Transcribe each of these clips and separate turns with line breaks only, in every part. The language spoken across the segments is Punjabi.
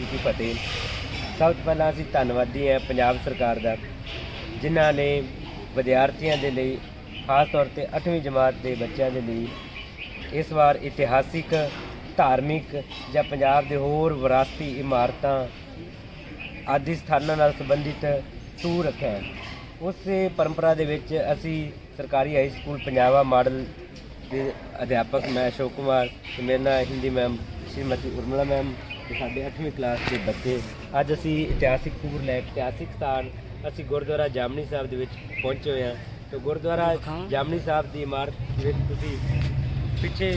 ਜੀ ਕੀ ਫਤਿਹ ਸਭ ਤੋਂ ਪਹਿਲਾਂ ਅਸੀਂ ਧੰਨਵਾਦੀ ਹਾਂ ਪੰਜਾਬ ਸਰਕਾਰ ਦਾ, ਜਿਨ੍ਹਾਂ ਨੇ ਵਿਦਿਆਰਥੀਆਂ ਦੇ ਲਈ, ਖਾਸ ਤੌਰ ਤੇ 8ਵੀਂ ਜਮਾਤ ਦੇ ਬੱਚਿਆਂ ਦੇ ਲਈ, ਇਸ ਵਾਰ ਇਤਿਹਾਸਿਕ, ਧਾਰਮਿਕ ਜਾਂ ਪੰਜਾਬ ਦੇ ਹੋਰ ਵਿਰਾਸਤੀ ਇਮਾਰਤਾਂ ਆਦਿ ਸਥਾਨਾਂ ਨਾਲ ਸੰਬੰਧਿਤ ਟੂਰ ਰੱਖਿਆ ਹੈ। ਉਸ ਪਰੰਪਰਾ ਦੇ ਵਿੱਚ ਅਸੀਂ ਸਰਕਾਰੀ ਹਾਈ ਸਕੂਲ ਪੰਜਾਬਾ ਮਾਡਲ ਦੇ ਅਧਿਆਪਕ ਮੈਂ ਅਸ਼ੋਕ ਕੁਮਾਰ, ਤੇ ਮੇਰੇ ਨਾਲ ਹਿੰਦੀ ਮੈਮ ਸ਼੍ਰੀਮਤੀ ਉਰਮਲਾ ਮੈਮ ਸਾਡੇ 8ਵੀਂ ਕਲਾਸ ਦੇ ਬੱਚੇ। ਅੱਜ ਅਸੀਂ ਇਤਿਹਾਸਿਕ ਟੂਰ ਲੈ, ਇਤਿਹਾਸਿਕ ਸਥਾਨ, ਅਸੀਂ ਗੁਰਦੁਆਰਾ ਜਾਮਨੀ ਸਾਹਿਬ ਦੇ ਵਿੱਚ ਪਹੁੰਚੇ ਹੋਏ ਹਾਂ। ਤੇ ਗੁਰਦੁਆਰਾ ਜਾਮਨੀ ਸਾਹਿਬ ਦੀ ਇਮਾਰਤ ਵਿੱਚ ਤੁਸੀਂ ਪਿੱਛੇ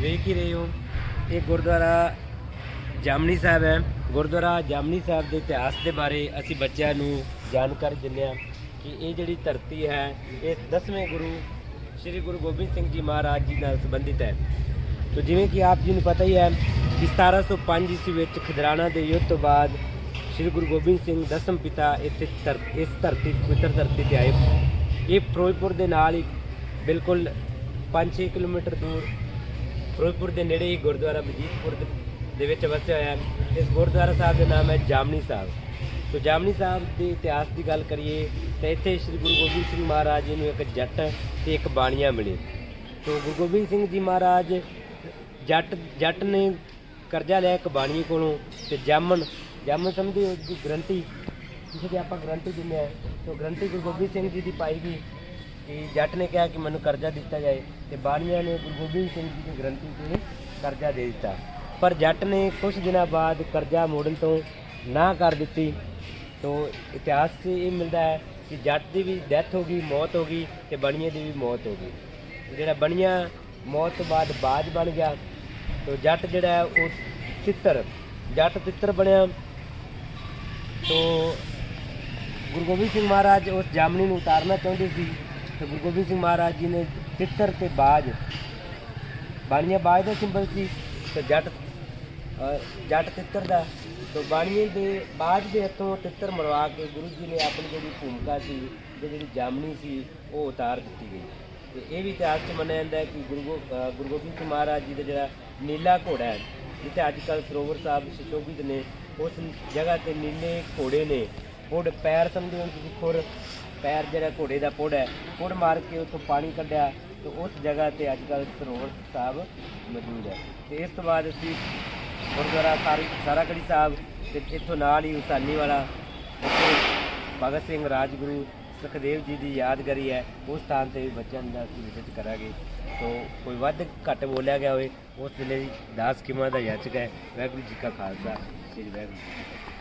ਵੇਖ ਹੀ ਰਹੇ ਹੋ। ਇਹ ਗੁਰਦੁਆਰਾ ਜਾਮਨੀ ਸਾਹਿਬ ਹੈ। ਗੁਰਦੁਆਰਾ ਜਾਮਨੀ ਸਾਹਿਬ ਦੇ ਇਤਿਹਾਸ ਦੇ ਬਾਰੇ ਅਸੀਂ ਬੱਚਿਆਂ ਨੂੰ ਜਾਣਕਾਰੀ ਦਿੰਦੇ ਹਾਂ ਕਿ ਇਹ ਜਿਹੜੀ ਧਰਤੀ ਹੈ, ਇਹ 10ਵੇਂ ਗੁਰੂ, ਸ੍ਰੀ ਗੁਰੂ ਗੋਬਿੰਦ ਸਿੰਘ ਜੀ ਮਹਾਰਾਜ ਜੀ ਨਾਲ ਸੰਬੰਧਿਤ ਹੈ। ਤੋ ਜਿਵੇਂ ਕਿ ਆਪ ਜੀ ਨੂੰ ਪਤਾ ਹੀ ਹੈ ਕਿ 1705 ਈਸਵੀ ਵਿੱਚ ਖਿਦਰਾਣਾ ਦੇ ਯੁੱਧ ਤੋਂ ਬਾਅਦ ਸ੍ਰੀ ਗੁਰੂ ਗੋਬਿੰਦ ਸਿੰਘ ਦਸਮ ਪਿਤਾ ਇੱਥੇ ਧਰ, ਇਸ ਧਰਤੀ, ਪਵਿੱਤਰ ਧਰਤੀ ਤੇ ਆਏ। ਇਹ ਫਿਰੋਜ਼ਪੁਰ ਦੇ ਨਾਲ ਹੀ ਬਿਲਕੁਲ 5-6 ਕਿਲੋਮੀਟਰ ਦੂਰ ਫਿਰੋਜ਼ਪੁਰ ਦੇ ਨੇੜੇ ਹੀ ਗੁਰਦੁਆਰਾ ਬਜੀਤਪੁਰ ਦੇ- ਵਿੱਚ ਵਸਿਆ ਹੋਇਆ। ਹੈ ਇਸ ਗੁਰਦੁਆਰਾ ਸਾਹਿਬ ਦਾ ਨਾਮ ਹੈ ਜਾਮਨੀ ਸਾਹਿਬ। ਤੋ ਜਾਮਨੀ ਸਾਹਿਬ ਦੇ ਇਤਿਹਾਸ ਦੀ ਗੱਲ ਕਰੀਏ ਤਾਂ ਇੱਥੇ ਸ੍ਰੀ ਗੁਰੂ ਗੋਬਿੰਦ ਸਿੰਘ ਮਹਾਰਾਜ ਜੀ ਨੂੰ ਇੱਕ ਜੱਟ ਤੇ ਇੱਕ ਬਾਣੀਆਂ ਮਿਲੇ। ਤੋ ਗੁਰੂ ਗੋਬਿੰਦ ਸਿੰਘ ਜੀ ਮਹਾਰਾਜ ਜੱਟ ਜੱਟ ਨੇ ਕਰਜ਼ਾ ਲਿਆ ਇੱਕ ਬਾਣੀ ਕੋਲੋਂ ਤੇ ਜਾਮਨ ਜਾਮਨ ਸਮਝੀ ਉਹਦੀ ਗਰੰਟੀ ਜਿਸੇ ਕਿ ਆਪਾਂ ਗਰੰਟੀ ਦਿੰਦੇ ਆ ਤੋ ਗਰੰਟੀ ਗੁਰੂ ਗੋਬਿੰਦ ਸਿੰਘ ਜੀ ਦੀ ਪਾਈ ਗਈ ਕਿ ਜੱਟ ਨੇ ਕਿਹਾ ਕਿ ਮੈਨੂੰ ਕਰਜ਼ਾ ਦਿੱਤਾ ਜਾਏ ਤੇ ਬਾਣੀਆਂ ਨੇ ਗੁਰੂ ਗੋਬਿੰਦ ਸਿੰਘ ਜੀ ਦੀ ਗਰੰਟੀ ਤੇ ਕਰਜ਼ਾ ਦੇ ਦਿੱਤਾ। ਪਰ ਜੱਟ ਨੇ ਕੁਝ ਦਿਨਾਂ ਬਾਅਦ ਕਰਜ਼ਾ ਮੋੜਨ ਤੋਂ ਨਾ ਕਰ ਦਿੱਤੀ। ਤੋਂ ਇਤਿਹਾਸ 'ਚ ਇਹ ਮਿਲਦਾ ਹੈ ਕਿ ਜੱਟ ਦੀ ਵੀ ਡੈਥ ਹੋ ਗਈ, ਮੌਤ ਹੋ ਗਈ ਤੇ ਬਣੀਏ ਦੀ ਵੀ ਮੌਤ ਹੋ ਗਈ। ਜਿਹੜਾ ਬਣੀਆਂ ਮੌਤ ਤੋਂ ਬਾਅਦ ਬਾਜ ਬਣ ਗਿਆ ਤੋ ਜੱਟ ਜਿਹੜਾ ਹੈ ਉਹ ਤਿੱਤਰ, ਜੱਟ ਤਿੱਤਰ ਬਣਿਆ। ਤੋ ਗੁਰੂ ਗੋਬਿੰਦ ਸਿੰਘ ਮਹਾਰਾਜ ਉਸ ਜਾਮਨੀ ਨੂੰ ਉਤਾਰਨਾ ਚਾਹੁੰਦੇ ਸੀ। ਤੇ ਗੁਰੂ ਗੋਬਿੰਦ ਸਿੰਘ ਮਹਾਰਾਜ ਜੀ ਨੇ ਤਿੱਤਰ ਤੇ ਬਾਜ, ਬਾਣੀਆਂ ਬਾਜ ਦਾ ਸਿੰਬਲ ਸੀ। ਤੇ ਜੱਟ ਜੱਟ ਤਿੱਤਰ ਦਾ, ਤੋ ਬਾਣੀਏ ਦੇ ਬਾਜ ਦੇ ਹੱਥੋਂ ਤਿੱਤਰ ਮਰਵਾ ਕੇ ਗੁਰੂ ਜੀ ਨੇ ਆਪਣੀ ਜਿਹੜੀ ਭੂਮਿਕਾ ਸੀ, ਤੇ ਜਿਹੜੀ ਜਾਮਨੀ ਸੀ, ਉਹ ਉਤਾਰ ਦਿੱਤੀ ਗਈ। ਤੇ ਇਹ ਵੀ ਇਤਿਹਾਸ 'ਚ ਮੰਨਿਆ ਜਾਂਦਾ ਹੈ ਕਿ ਗੁਰੂ ਗੋ- ਅਹ ਗੁਰੂ ਗੋਬਿੰਦ ਸਿੰਘ ਮਹਾਰਾਜ ਜੀ ਦਾ ਜਿਹੜਾ ਨੀਲਾ ਘੋੜਾ ਹੈ, ਜਿੱਥੇ ਅੱਜ ਕੱਲ੍ਹ ਸਰੋਵਰ ਸਾਹਿਬ ਸੁਸ਼ੋਭਿਤ ਨੇ, ਉਸ ਜਗ੍ਹਾ ਤੇ ਨੀਲੇ ਘੋੜੇ ਨੇ। ਪੁੱਡ ਪੈਰ ਸਮਝੋ ਹੁਣ ਤੁਸੀਂ, ਖੁਰ। ਪੈਰ ਜਿਹੜਾ ਘੋੜੇ ਦਾ ਪੁੜ ਹੈ ਪੁੜ ਮਾਰ ਕੇ ਉੱਥੋਂ ਪਾਣੀ ਕੱਢਿਆ ਤੇ ਉਸ ਜਗ੍ਹਾ ਤੇ ਅੱਜ ਕੱਲ੍ਹ ਸਰੋਵਰ ਸਾਹਿਬ ਮੌਜੂਦ ਹੈ। ਤੇ ਇਸ ਤੋਂ ਬਾਅਦ ਅਸੀਂ ਗੁਰਦੁਆਰਾ ਸਾਰੀ ਸਾਰਾਗੜੀ ਸਾਹਿਬ ਤੇ ਇੱਥੋਂ ਨਾਲ ਹੀ ਹੁਸਾਨੀ ਵਾਲਾ ਉੱਥੇ ਭਗਤ ਸਿੰਘ ਰਾਜਗੁਰੂ ਸੁਖਦੇਵ ਜੀ ਦੀ ਯਾਦਗਾਰੀ ਹੈ, ਉਸ ਸਥਾਨ ਤੇ ਵੀ ਬੱਚਿਆਂ ਦਾ ਅਸੀਂ ਵਿਜ਼ਿਟ ਕਰਾਂਗੇ। ਤੋ ਕੋਈ ਵੱਧ ਘੱਟ ਬੋਲਿਆ ਗਿਆ ਹੋਵੇ, ਉਸ ਵੇਲੇ ਦੀ ਦਾਸ ਕਿਮਾ ਦਾ ਯਾਚਕ ਹੈ। ਵਾਹਿਗੁਰੂ ਜੀ ਕਾ ਖਾਲਸਾ, ਸ੍ਰੀ ਵਾਹਿਗੁਰੂ ਜੀ